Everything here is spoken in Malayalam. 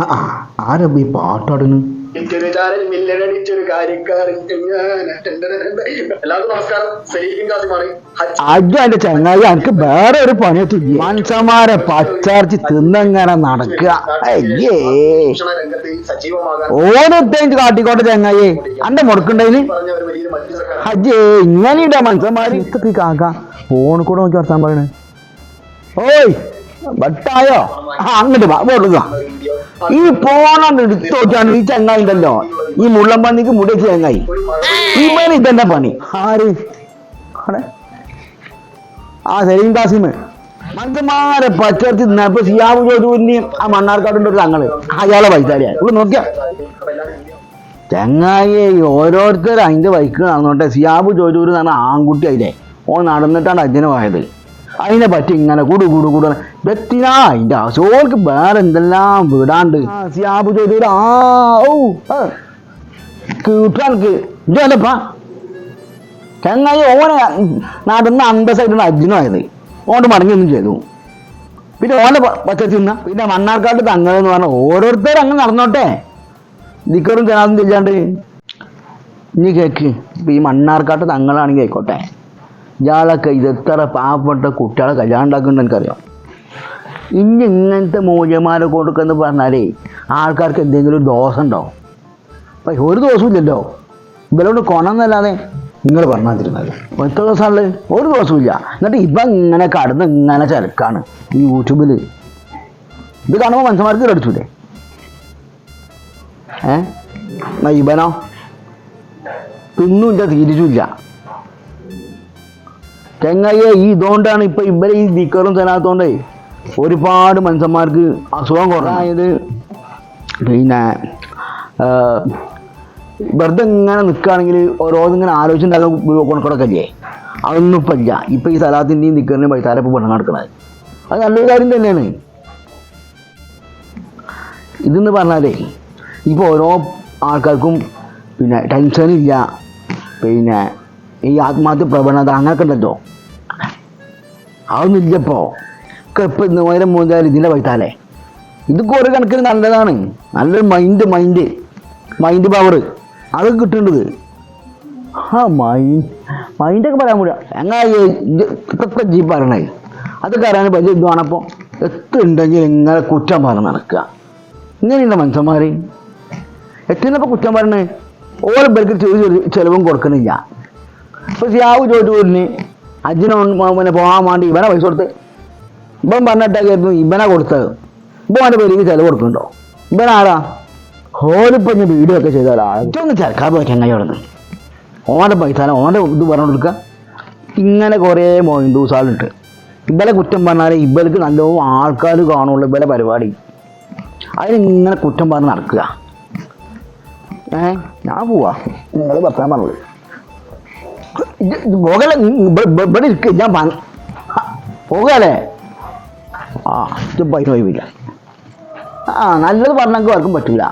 ആ ആരാ ഈ പാട്ടാടുന്നു? അജു എന്റെ ചങ്ങായി എനിക്ക് വേറെ ഒരു പണിയെത്തില്ല മനുഷ്യന്മാരെ പച്ചാർച്ച് തിന്നങ്ങനെ നടക്കുക. അയ്യേ. ഓരോ രംഗത്ത് സജീവമാകാൻ ഓരോരുത്തേക്ക് കാട്ടിക്കോട്ടെ ചങ്ങായി. അന്റെ മുടക്കുണ്ടതിന് അജ്ജേ ഇങ്ങനെയുണ്ടാ മനുഷ്യന്മാര്. കാക്ക ഫോണിൽ കൂടെ നോക്കി വർത്താൻ പറയണേ. ഓയ്. ബട്ടായോ ആ അങ്ങോട്ട് വാ വീഡിയോ ഈ പോണം എടുത്ത് ഈ ചങ്ങായി ഉണ്ടല്ലോ. ഈ മുള്ളമ്പന്നിക്ക് മുടക്കി ചങ്ങായി. ഇവൻ ഇതെന്നെ പണി? ആര്? ആ സലീം കാസിമ് മന്ത്രിമാരെ പച്ചർത്തി നിന്നപ്പോ സിയാബ് ആ മണ്ണാർക്കാടിന്റെ ഒരു തങ്ങൾ. അയാളെ വൈത്താലിയാ ഇവിടെ നോക്കിയാ. ചങ്ങായി ഓരോരുത്തർ അതിന്റെ ബൈക്ക് നടന്നോട്ടെ സിയാബ് എന്ന് പറഞ്ഞ ആൺകുട്ടി അതിലെ. ഓ നടന്നിട്ടാണ് അജ്ജന് പോയത്. അതിനെ പറ്റി ഇങ്ങനെ കൂടു കൂടു കൂടു വെത്തിനാ അതിന്റെ അസോൾക്ക് വേറെ എന്തെല്ലാം വിടാണ്ട്. സിയാബു ജോജൂര് ആ ഓ. കിട്ടാനക്ക് ഇതല്ലപ്പാ ചങ്ങായി ഓനെ നടന്ന അന്തസ്സായിട്ടാണ് അജ്ജനുമായത് ഓണ്ട് മടങ്ങിയൊന്നും ചെയ്തു. പിന്നെ ഓനെ പച്ച തിന്ന. പിന്നെ മണ്ണാർക്കാട്ട് തങ്ങളെന്ന് പറഞ്ഞ ഓരോരുത്തരും അങ്ങ് നടന്നോട്ടെ. നിക്കറും ജനാദും ചെല്ലാണ്ട്. ഇനി കേക്ക്. ഈ മണ്ണാർക്കാട്ട് തങ്ങളാണെങ്കിൽ ആയിക്കോട്ടെ. ഇയാളൊക്കെ ഇതെത്ര പാവപ്പെട്ട കുട്ടികളെ കല്യാണം ഉണ്ടാക്കുന്നുണ്ട് എനിക്കറിയാം. ഇനി ഇങ്ങനത്തെ മൂല്യന്മാരെ കൊടുക്കുമെന്ന് പറഞ്ഞാലേ ആൾക്കാർക്ക് എന്തെങ്കിലും ഒരു ദോഷം ഉണ്ടാവും. പക്ഷെ ഒരു ദോഷവും ഇല്ലല്ലോ. ഇവരോട് കൊണമെന്നല്ലാതെ നിങ്ങൾ പറഞ്ഞാതിരുന്നത്. ഒറ്റ ദിവസമാണ് ഒരു ദിവസവും ഇല്ല. എന്നിട്ട് ഇപ്പം ഇങ്ങനെ കടന്ന് ഇങ്ങനെ ചരക്കാണ് ഈ യൂട്യൂബിൽ ഇത് കാണുമ്പോൾ മനുഷ്യന്മാർക്ക് കടിച്ചൂലേ ഏ? ഇവനോ? തിന്നുമില്ല തീരിച്ചുമില്ല ചെങ്ങയ്യ ഈ ഇതുകൊണ്ടാണ് ഇപ്പൊ ഇവരെ ഈ ദിക്കറും തരാത്തോണ്ടേ ഒരുപാട് മനുഷ്യന്മാർക്ക് അസുഖം കുറഞ്ഞത് പിന്നെ വെറുതെ ഇങ്ങനെ നിൽക്കുകയാണെങ്കിൽ ഓരോന്നിങ്ങനെ ആലോചിച്ചുണ്ടാക്കാൻ കൊണക്കൊടക്കല്ലേ? അതൊന്നും ഇപ്പം ഇല്ല. ഇപ്പം ഈ സ്ഥലത്തിന്റെയും ദിക്കറിന്റെയും പൈസാര ഇപ്പോൾ പെണ്ണ് നടക്കണത്. അത് നല്ലൊരു കാര്യം തന്നെയാണ്. ഇതെന്ന് പറഞ്ഞാലേ ഇപ്പോൾ ഓരോ ആൾക്കാർക്കും പിന്നെ ടെൻഷനില്ല. പിന്നെ ഈ ആത്മഹത്യ പ്രവണത അങ്ങനെ അതൊന്നും ഇപ്പം നേരം മൂന്നാൽ ഇതിന്റെ വൈത്താലേ ഇതൊക്കെ ഒരു കണക്കിന് നല്ലതാണ്. നല്ലൊരു മൈൻഡ് മൈൻഡ് മൈൻഡ് പവർ അതൊക്കെ കിട്ടേണ്ടത്. ആ മൈൻഡ് മൈൻഡൊക്കെ പറയാൻ പറ്റില്ല എങ്ങനെ ഇതൊക്കെ ജീ പറയണേ? അതൊക്കെ അറിയാൻ വലിയ എത്ര എത്തുണ്ടെങ്കിൽ ഇങ്ങനെ കുറ്റം പറഞ്ഞ് നടക്കുക. ഇങ്ങനെയുള്ള മനുഷ്യന്മാർ എത്തിനപ്പോൾ കുറ്റം പറഞ്ഞ്? ഓരോ പേർക്ക് ചിലവും കൊടുക്കണില്ല. ഇപ്പൊ സിയാവ് ചോദിച്ചു അജിനെ പിന്നെ പോകാൻ വേണ്ടി ഇവനെ പൈസ കൊടുത്ത്. ഇവൻ പറഞ്ഞിട്ടായിരുന്നു ഇവനെ കൊടുത്തത്. ഇപ്പൊ അവന്റെ പേര് ചെലവ് കൊടുക്കുന്നുണ്ടോ? ഇവനാരാ ഹോലിപ്പം ഞാൻ വീഡിയോ ഒക്കെ ചെയ്ത ഒരാളാണ് ഇതൊന്ന് ചേർക്കാൻ പോയി ചെങ്ങയോടന്ന് ഓന്റെ പൈസ ഓന്റെ ഇത് പറഞ്ഞു കൊടുക്കുക ഇങ്ങനെ കുറേ മൊയിന്തൂസാളുണ്ട് ഇവരെ കുറ്റം പറഞ്ഞാൽ ഇവർക്ക് നല്ലോ ആൾക്കാർ കാണുള്ളൂ ഇവരെ പരിപാടി. അതിനിങ്ങനെ കുറ്റം പറഞ്ഞ് നടക്കുക. ഏ ഞാൻ പോവാ. നിങ്ങൾ വർത്താൻ പറഞ്ഞത് പോകല ഇവിടെ ഇരിക്ക ഞാൻ പോകാലേ. ആ ഇത് പോയില്ല ആ നല്ലത് പറഞ്ഞെങ്കിൽ ആർക്കും പറ്റില്ല